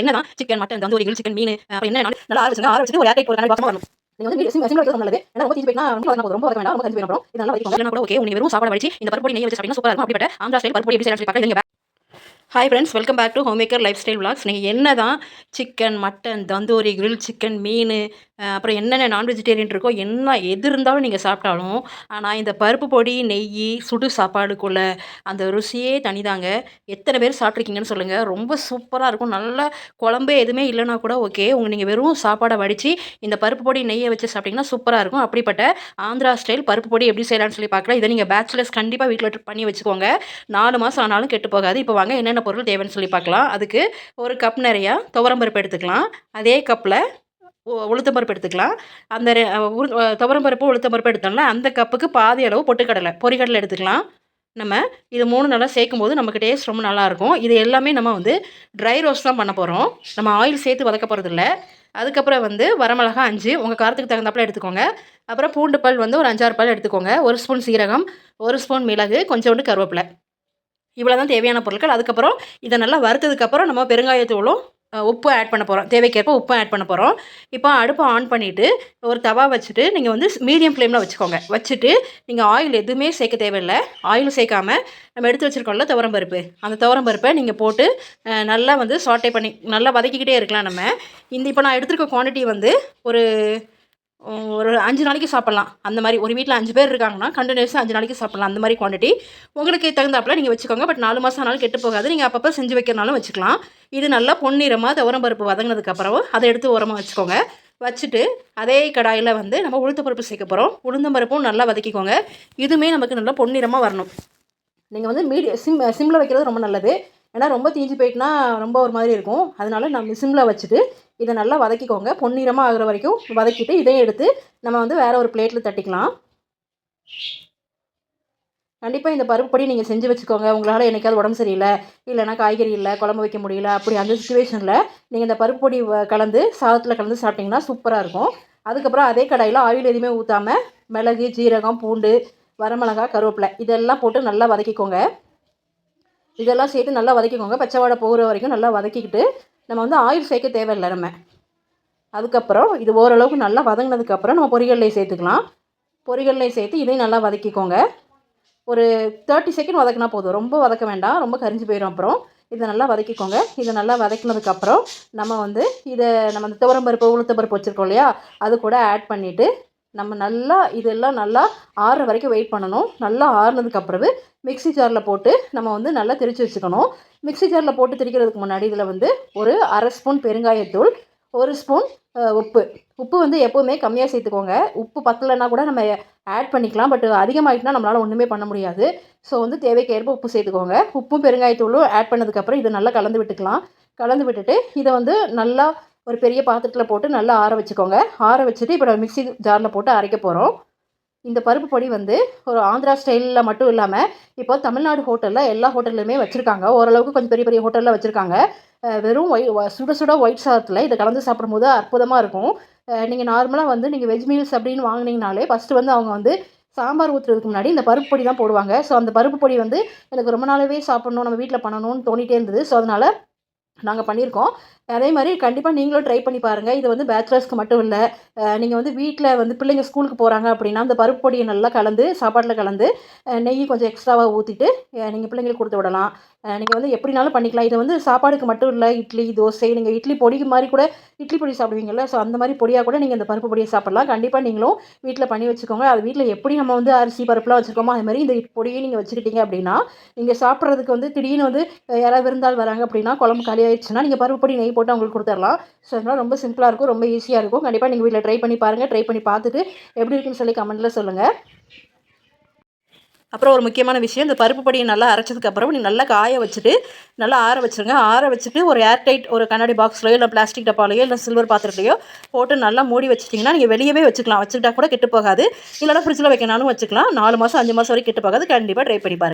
என்னதான்? Chicken mutton தந்தூரிகள் chicken மீன் அப்புறம் என்ன நல்லா ஆர ஆரம்பிச்சு ஒரு ஏர்டைட் ஒரு கண்ணாடி பாக்ஸமா வரணும். நீங்க வந்து வைக்கிறது நல்லது. ஏன்னா ரொம்ப தீஞ்சு போயிட்டா ரொம்ப ரொம்ப வேண்டாம். ரொம்ப போயிடும் வைக்கணும் கூட ஓகே வெறும் சாப்பாடு வச்சு இந்த பருப்பு நெய் வச்சு சாப்பிட்டீங்கன்னா சூப்பரா இருக்கும். அப்படிப்பட்ட ஆந்திரா ஸ்டைல் பருப்பு எப்படி செய்யலாம் சொல்லி பார்க்கலாம். Hi friends welcome back to home maker lifestyle vlogs நீங்கள் என்ன தான் chicken mutton tandoori grill chicken மீன் அப்புறம் என்னென்ன நான் வெஜிடேரியன் இருக்கோ என்ன எது இருந்தாலும் நீங்கள் சாப்பிட்டாலும் ஆனால் இந்த பருப்பு பொடி நெய் சுடு சாப்பாடுக்குள்ள அந்த ருசியே தனிதாங்க. எத்தனை பேர் சாப்பிட்ருக்கீங்கன்னு சொல்லுங்கள் ரொம்ப சூப்பராக இருக்கும். நல்ல குழம்பு எதுவுமே இல்லைனா கூட ஓகே உங்கள் நீங்கள் வெறும் சாப்பாடை வடித்து இந்த பருப்பு பொடி நெய்யை வச்சு சாப்பிட்டிங்கன்னா சூப்பராக இருக்கும். அப்படிப்பட்ட ஆந்திரா ஸ்டைல் பருப்பு பொடி எப்படி செய்யலாம்னு சொல்லி பார்க்கலாம். இதை நீங்கள் பேச்சுலர்ஸ் கண்டிப்பாக வீட்டில் பண்ணி வச்சுக்கோங்க. நாலு மாதம் ஆனாலும் கெட்டு போகாது. இப்போ வாங்க என்னென்ன பொருள் தேவைன்னு சொல்லி பார்க்கலாம். அதுக்கு ஒரு கப் நிறையா துவரம்பருப்பு எடுத்துக்கலாம். அதே கப்பில் உளுத்தம்பருப்பு எடுத்துக்கலாம். அந்த துவரம்பருப்பு உளுத்தம்பருப்பு எடுத்தோம்னா அந்த கப்புக்கு பாதி அளவு பொட்டுக்கடலை பொறிக்கடலை எடுத்துக்கலாம். நம்ம இது மூணு நல்லா சேர்க்கும் போது நமக்கு டேஸ்ட் ரொம்ப நல்லாயிருக்கும் இது எல்லாமே நம்ம வந்து ட்ரை ரோஸ்ட் தான் பண்ண போகிறோம் நம்ம ஆயில் சேர்த்து வதக்க போகிறது இல்லை. அதுக்கப்புறம் வந்து வரமிளகா அஞ்சு உங்கள் காரத்துக்கு தகுந்தாப்பில் எடுத்துக்கோங்க. அப்புறம் பூண்டு பல் வந்து ஒரு அஞ்சாறு பல் எடுத்துக்கோங்க. ஒரு ஸ்பூன் சீரகம் ஒரு ஸ்பூன் மிளகு கொஞ்சோண்டு கருவேப்பிலை. இவ்வளோ தான் தேவையான பொருட்கள். அதுக்கப்புறம் இதை நல்லா வறுத்ததுக்கப்புறம் நம்ம பெருங்காயத்தூளும் உப்பு ஆட் பண்ண போகிறோம் தேவைக்கேற்ப உப்பு ஆட் பண்ண போகிறோம் இப்போ அடுப்பை ஆன் பண்ணிவிட்டு ஒரு தவா வச்சுட்டு நீங்கள் வந்து மீடியம் ஃப்ளேமில் வச்சுக்கோங்க. வச்சுட்டு நீங்கள் ஆயில் எதுவுமே சேர்க்க தேவையில்லை. ஆயில் சேர்க்காம நம்ம எடுத்து வச்சுருக்கோம்ல துவரம்பருப்பு அந்த துவரம்பருப்பை நீங்கள் போட்டு நல்லா வந்து சாட்டை பண்ணி நல்லா வதக்கிக்கிட்டே இருக்கலாம் நம்ம. இந்த இப்போ நான் எடுத்துருக்க குவாண்டிட்டி வந்து ஒரு ஒரு அஞ்சு நாளைக்கு சாப்பிட்லாம். அந்த மாதிரி ஒரு வீட்டில் அஞ்சு பேர் இருக்காங்கன்னா கண்டினியூஸாக அஞ்சு நாளைக்கு சாப்பிட்லாம். அந்த மாதிரி குவான்டிட்டி உங்களுக்கு தகுந்தாப்புல நீங்கள் வச்சுக்கோங்க. பட் நாலு மாதம் ஆனாலும் கெட்டு போகாது. நீங்கள் அப்பப்போ செஞ்சு வைக்கிறனாலும் வச்சுக்கலாம். இது நல்லா பொன்னிறமாக துவரம்பருப்பு வதங்கினதுக்கப்புறம் அதை எடுத்து உரமாக வச்சுக்கோங்க. வச்சுட்டு அதே கடாயில் வந்து நம்ம உளுத்தம்பருப்பு சேர்க்க போகிறோம் உளுந்தம்பருப்பும் நல்லா வதக்கிக்கோங்க. இதுவுமே நமக்கு நல்லா பொன்னிறமாக வரணும். நீங்கள் வந்து மீடியம் சிம் சிம்மில் வைக்கிறது ரொம்ப நல்லது. ஏன்னா ரொம்ப தீஞ்சு போயிட்டுனா ரொம்ப ஒரு மாதிரி இருக்கும். அதனால நம்ம சிம்மில் வச்சுட்டு இதை நல்லா வதக்கிக்கோங்க. பொன்னிறமாக ஆகிற வரைக்கும் வதக்கிட்டு இதையும் எடுத்து நம்ம வந்து வேறு ஒரு பிளேட்டில் தட்டிக்கலாம். கண்டிப்பாக இந்த பருப்பு பொடி நீங்கள் செஞ்சு வச்சுக்கோங்க. உங்களால் என்னைக்காவது உடம்பு சரியில்லை இல்லைன்னா காய்கறி இல்லை குழம்பு வைக்க முடியல அப்படி அந்த சுச்சுவேஷனில் நீங்கள் இந்த பருப்பு பொடி வ- கலந்து சாதத்தில் கலந்து சாப்பிட்டிங்கன்னா சூப்பராக இருக்கும். அதுக்கப்புறம் அதே கடாயில் ஆயில் எதுவுமே ஊற்றாமல் மிளகு ஜீரகம் பூண்டு வரமிளகா கருவேப்பிலை இதெல்லாம் போட்டு நல்லா வதக்கிக்கோங்க. இதெல்லாம் சேர்த்து நல்லா வதக்கிக்கோங்க. பச்சை வாடை போகிற வரைக்கும் நல்லா வதக்கிக்கிட்டு நம்ம வந்து ஆயில் சேர்க்க தேவையில்லை நம்ம. அதுக்கப்புறம் இது ஓரளவுக்கு நல்லா வதங்கினதுக்கப்புறம் நம்ம பொரிகடலை சேர்த்துக்கலாம். பொரிகடலை சேர்த்து இதையும் நல்லா வதக்கிக்கோங்க. ஒரு தேர்ட்டி செகண்ட் வதக்கினா போதும். ரொம்ப வதக்க வேண்டாம். ரொம்ப கரிஞ்சு போயிடும் அப்புறம். இதை நல்லா வதக்கிக்கோங்க. இதை நல்லா வதக்கினதுக்கப்புறம் நம்ம வந்து இதை நம்ம இந்த துவரம்பருப்பு உளுத்தம்பருப்பு வச்சுருக்கோம் இல்லையா? அது கூட ஆட் பண்ணிவிட்டு நம்ம நல்லா இதெல்லாம் நல்லா ஆறுற வரைக்கும் வெயிட் பண்ணணும். நல்லா ஆறுனதுக்கு பிறகு மிக்ஸி ஜாரில் போட்டு நம்ம வந்து நல்லா திரிச்சு வச்சுக்கணும். மிக்ஸி ஜாரில் போட்டு திரிக்கிறதுக்கு முன்னாடி இதில் வந்து ஒரு அரை ஸ்பூன் பெருங்காயத்தூள் ஒரு ஸ்பூன் உப்பு. உப்பு வந்து எப்போவுமே கம்மியாக சேர்த்துக்கோங்க. உப்பு பத்தலைன்னா கூட நம்ம ஆட் பண்ணிக்கலாம். பட் அதிகமாகிட்டுனா நம்மளால் ஒன்றுமே பண்ண முடியாது. ஸோ வந்து தேவைக்கேற்ப உப்பு சேர்த்துக்கோங்க. உப்பும் பெருங்காயத்தூளும் ஆட் பண்ணதுக்கப்புறம் இதை நல்லா கலந்து விட்டுக்கலாம். கலந்து விட்டுட்டு இதை வந்து நல்லா ஒரு பெரிய பாத்திரத்தில் போட்டு நல்லா ஆற வச்சுக்கோங்க. ஆற வச்சுட்டு இப்போ நம்ம மிக்ஸி ஜாரில் போட்டு அரைக்க போகிறோம் இந்த பருப்பு பொடி வந்து ஒரு ஆந்திரா ஸ்டைலில் மட்டும் இல்லாமல் இப்போ தமிழ்நாடு ஹோட்டலில் எல்லா ஹோட்டல்லையுமே வச்சுருக்காங்க. ஓரளவுக்கு கொஞ்சம் பெரிய பெரிய ஹோட்டலில் வச்சுருக்காங்க. வெறும் ஒய் சுட சுட ஒயிட் சாதத்தில் இதை கலந்து சாப்பிடும்போது அற்புதமாக இருக்கும். நீங்கள் நார்மலாக வந்து நீங்கள் வெஜ் மீல்ஸ் அப்படின்னு வாங்குனீங்கனாலே ஃபஸ்ட்டு வந்து அவங்க வந்து சாம்பார் ஊற்றுறதுக்கு முன்னாடி இந்த பருப்பு பொடி தான் போடுவாங்க. ஸோ அந்த பருப்பு பொடி வந்து எனக்கு ரொம்ப நாளாவே சாப்பிடணும் நம்ம வீட்டில் பண்ணணும்னு தோணிகிட்டே இருந்தது. ஸோ அதனால் நாங்கள் பண்ணியிருக்கோம். அதே மாதிரி கண்டிப்பாக நீங்களும் ட்ரை பண்ணி பாருங்கள் இது வந்து பேச்சுலர்ஸ்க்கு மட்டும் இல்லை. நீங்கள் வந்து வீட்டில் வந்து பிள்ளைங்க ஸ்கூலுக்கு போகிறாங்க அப்படின்னா அந்த பருப்பு பொடியை நல்லா கலந்து சாப்பாட்டில் கலந்து நெய் கொஞ்சம் எக்ஸ்ட்ராவாக ஊற்றிட்டு நீங்கள் பிள்ளைங்களுக்கு கொடுத்து விடலாம். நீங்கள் வந்து எப்படினாலும் பண்ணிக்கலாம். இது வந்து சாப்பாடுக்கு மட்டும் இல்லை. இட்லி தோசை நீங்கள் இட்லி பொடிக்கு மாதிரி கூட இட்லி பொடி சாப்பிடுவீங்கல்ல. ஸோ அந்த மாதிரி பொடியாக கூட நீங்கள் இந்த பருப்பு பொடியை சாப்பிடலாம். கண்டிப்பாக நீங்களும் வீட்டில் பண்ணி வச்சுக்கோங்க. அது வீட்டில் எப்படி நம்ம வந்து அரிசி பருப்புலாம் வச்சுருக்கோமோ அது மாதிரி இந்த பொடியை நீங்கள் வச்சுக்கிட்டீங்க அப்படின்னா நீங்கள் சாப்பிட்றதுக்கு வந்து திடீர்னு வந்து யாராவது விருந்தால் வராங்க அப்படின்னா குழம்பு காலி ஆயிடுச்சுன்னா நீங்கள் பருப்பு பொடி நெய் போட்டு அவங்களுக்கு கொடுத்துடலாம் ஸோ அதனால் ரொம்ப சிம்பிளாக இருக்கும் ரொம்ப ஈஸியாக இருக்கும். கண்டிப்பாக நீங்கள் வீட்டில் ட்ரை பண்ணி பாருங்கள் ட்ரை பண்ணி பார்த்துட்டு எப்படி இருக்குன்னு சொல்லி கமெண்ட்டில் சொல்லுங்கள் அப்புறம் ஒரு முக்கியமான விஷயம் இந்த பருப்பு பொடியை நல்லா அரைச்சதுக்கப்புறம் நீங்கள் நல்லா காய வச்சுட்டு நல்லா ஆற வச்சுருங்க. ஆற வச்சுட்டு ஒரு ஏர்டைட் ஒரு கண்ணாடி பாக்ஸ்லையோ இல்லை பிளாஸ்டிக் டப்பாலையோ இல்லை சில்வர் பாத்திரத்தையோ போட்டு நல்லா மூடி வச்சிட்டிங்கன்னா நீங்கள் வெளியவே வச்சுக்கலாம். வச்சுக்கிட்டா கூட கெட்டு போகாது. இல்லைனா ஃப்ரிட்ஜில் வைக்கனாலும் வச்சுக்கலாம். நாலு மாதம் அஞ்சு மாதம் வரைக்கும் கெட்டு போகாது. கண்டிப்பாக ட்ரை பண்ணி பாருங்கள்